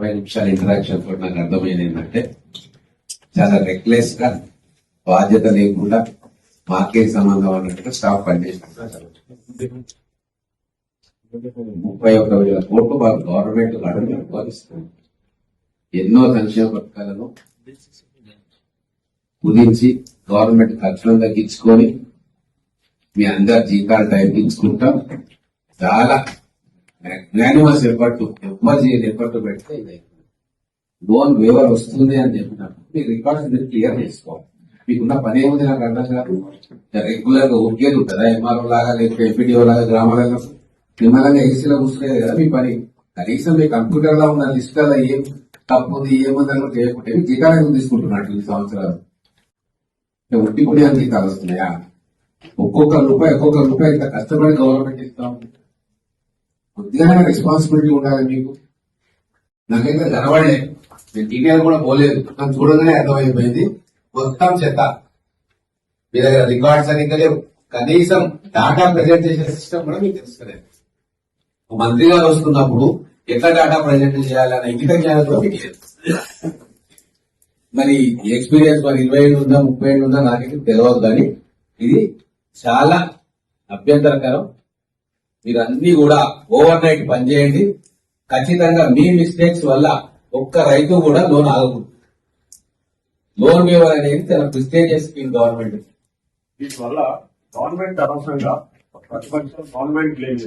ఇరవై నిమిషాల ఇంటరాక్షన్ తోటి నాకు అర్థమైంది ఏంటంటే చాలా రెక్లెస్గా బాధ్యత లేకుండా మాకే సంబంధం అన్నట్టుగా స్టాఫ్ పనిచేసినట్టు ముప్పై ఒక్క వేల కోట్లు మాకు గవర్నమెంట్ అడుగు భావిస్తుంది ఎన్నో సంక్షేమ పథకాలను కుదించి గవర్నమెంట్ ఖర్చులను తగ్గించుకొని మీ అందరు జీతాలు తగ్గించుకుంటాం. చాలా మ్యాన్యువల్స్ ఎఫర్ట్ ఎవ్వరు చేయని ఎఫర్ట్ పెడితే ఇది లోన్ వేవర్ వస్తుంది అని చెప్పినప్పుడు మీ రికార్డ్స్ మీరు క్లియర్ చేసుకోవాలి. మీకున్న పని ఏముంది నాకు అర్థం కాదు. రెగ్యులర్గా ఒకేది ఉంటుందా? ఎంఆర్ఓ లాగా లేకపోతే ఎంపీడీఓ లాగా గ్రామాలలో నిమ్మలంగా ఏసీలో కూర్చునేది కదా మీ పని. కనీసం మీ కంప్యూటర్లో ఉన్న లిస్ట్లో ఏం తప్పు ఉంది ఏముంది అని చేయకుంటే మీ జీతాలు తీసుకుంటున్నట్టు ఈ సంవత్సరాలు? ఉట్టి కూడా అని జీతాలు వస్తున్నాయా ఒక్కొక్క రూపాయి ఒక్కొక్క రూపాయి ఇంత కష్టపడి గవర్నమెంట్ ఇస్తా. ఉంది కొద్దిగా రెస్పాన్సిబిలిటీ ఉండాలి మీకు. నాకైతే కనబడలే నేను డీటెయిల్ కూడా పోలేదు. నాకు చూడగానే అర్థమైపోయింది. మొత్తం చెత్త. మీ దగ్గర రికార్డ్స్ సరిగ్గా లేవు. కనీసం డాటా ప్రజెంట్ చేసే సిస్టమ్ కూడా మీకు తెలుస్తలేదు. మంత్రి గారు వస్తున్నప్పుడు ఎట్లా డాటా ప్రజెంట్ చేయాలన్న ఇంకిత జ్ఞానం కూడా మీకు లేదు. మరి ఎక్స్పీరియన్స్ మరి ఇరవై ఏడు ఉందా ముప్పై ఏడు ఉందా నాకైతే తెలియదు కానీ ఇది చాలా అభ్యంతరకరం. మీరు అన్ని కూడా ఓవర్ నైట్ పనిచేయండి ఖచ్చితంగా మీ మిస్టేక్స్ వల్ల ఒక్క రైతు కూడా లోన్ ఆగకూడదు. లోన్ వేవర్ అనేది చాలా ప్రిస్టేజియస్ స్కీమ్ గవర్నమెంట్. దీనివల్ల గవర్నమెంట్ అనవసరంగా గవర్నమెంట్ క్లెయిమ్